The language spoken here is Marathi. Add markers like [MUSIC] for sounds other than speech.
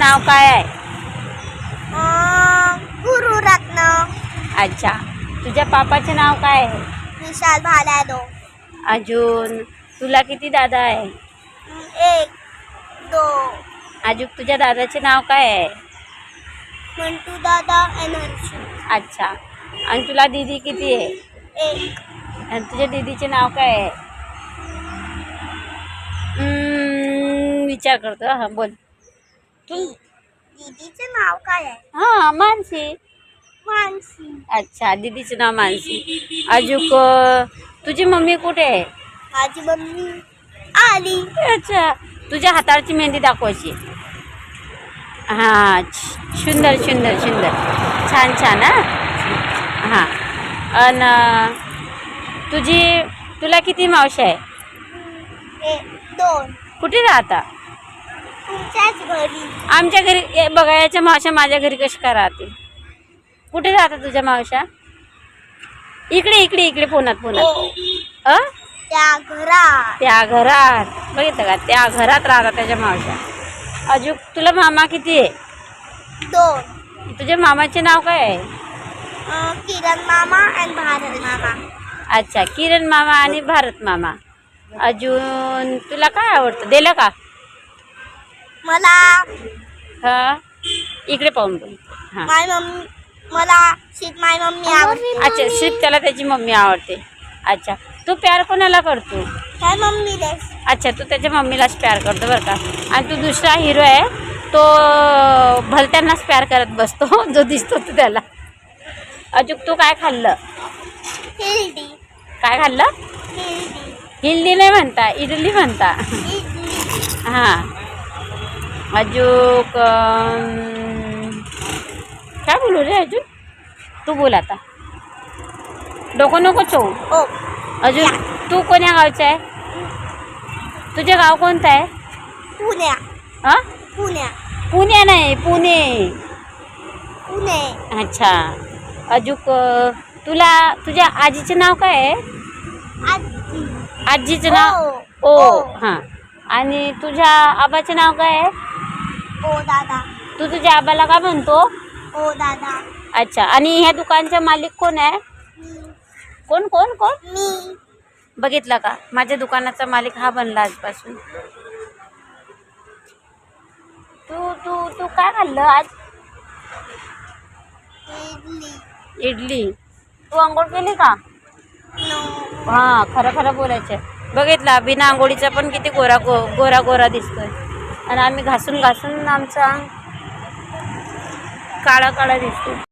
नाव काय आहे? गुरु रत्न. अच्छा. तुझ्या पापाचे नाव काय आहे? विशाल भालादो अजून तुला किती दादा आहे? एक दो अजून तुझ्या दादाचे नाव काय आहे? मंटू दादा एनर्जी अच्छा. आणि तुला दीदी किती आहे? एक. आणि तुझ्या दीदीचे नाव काय आहे? विचार करतो. हां बोल. दी दीदीचे नाव काय आहे? हां मानसी. मानसी. अच्छा दीदीचं नाव मानसी. अजूक तुझी मम्मी कुठे आहे? माझी मम्मी आली. अच्छा तुझ्या हातावरची मेहंदी दाखवायची. हां सुंदर सुंदर सुंदर. छान छान हां. हां. आणि तुझी तुला किती मावशी आहे? दोन. कुठे राहता? घरी. आमच्या घरी बघा याच्या मावशा माझ्या घरी कशी का राहतील कुठे राहतात तुझ्या मावशा इकडे इकडे इकडे पुण्यात पुण्यात. हो. अ? त्या घरात. त्या घरात. बघितलं का? त्या घरात राहतात त्याच्या मावशा अजून तुला मामा किती आहे? दोन. तुझ्या मामाचे नाव काय आहे? अं, किरण मामा आणि भारत मामा. अच्छा किरण मामा आणि भारत मामा. अजून तुला काय आवडतं? दिलं का? मला हा? इकडे पाहून बोल हां. माय मम्मी मला शीत माय मम्मी आवडते. अच्छा शिप त्याला त्याची मम्मी आवडते. अच्छा तू प्यार कोणाला करतो? काय मम्मी दे अच्छा तू त्याच्या मम्मीलाच प्यार करतो बरं का. आणि तू दुसरा हिरो आहे तो भलत्यांनाच प्यार करत बसतो [LAUGHS] जो दिसतो तो त्याला. अजून तू काय खाल्लं? हिरडी. काय खाल्लं? हिरडी. हिल्ली नाही म्हणता इडली म्हणता. हां. अजून अं, काय बोलू रे अजून? तू बोल आता. डोकं नको चोऊ. ओ अजून तू कोण्या गावचा आहे? तुझे गाव कोणतं आहे? पुण्या. हां? पुण्या. पुणे नाही पुणे. पुणे. अच्छा. अजूक तुला तुझ्या आजीचं नाव काय आहे? आजी. आजीचं नाव? ओ. ओ ओ. हां. आणि तुझ्या आबाचं नाव काय आहे? ओ दादा. तू तुझ्या आबाला का म्हणतो? ओ दादा. अच्छा आणि ह्या दुकानचा मालिक कोण आहे? मी. कोण कोण कोण? मी. बघितला का? माझ्या दुकानाचा मालिक हा बनला आजपासून. तू तू तू काय खाल्लं आज? इडली. इडली. तू आंघोळ केली का? नो. हा खरं खरं बोलायचं बघितला बिना आंघोळीचा पण किती गोरा गो गोरा गोरा दिसतोय. आणि आम्ही घासून घासून आमचा काळा काळा दिसतो.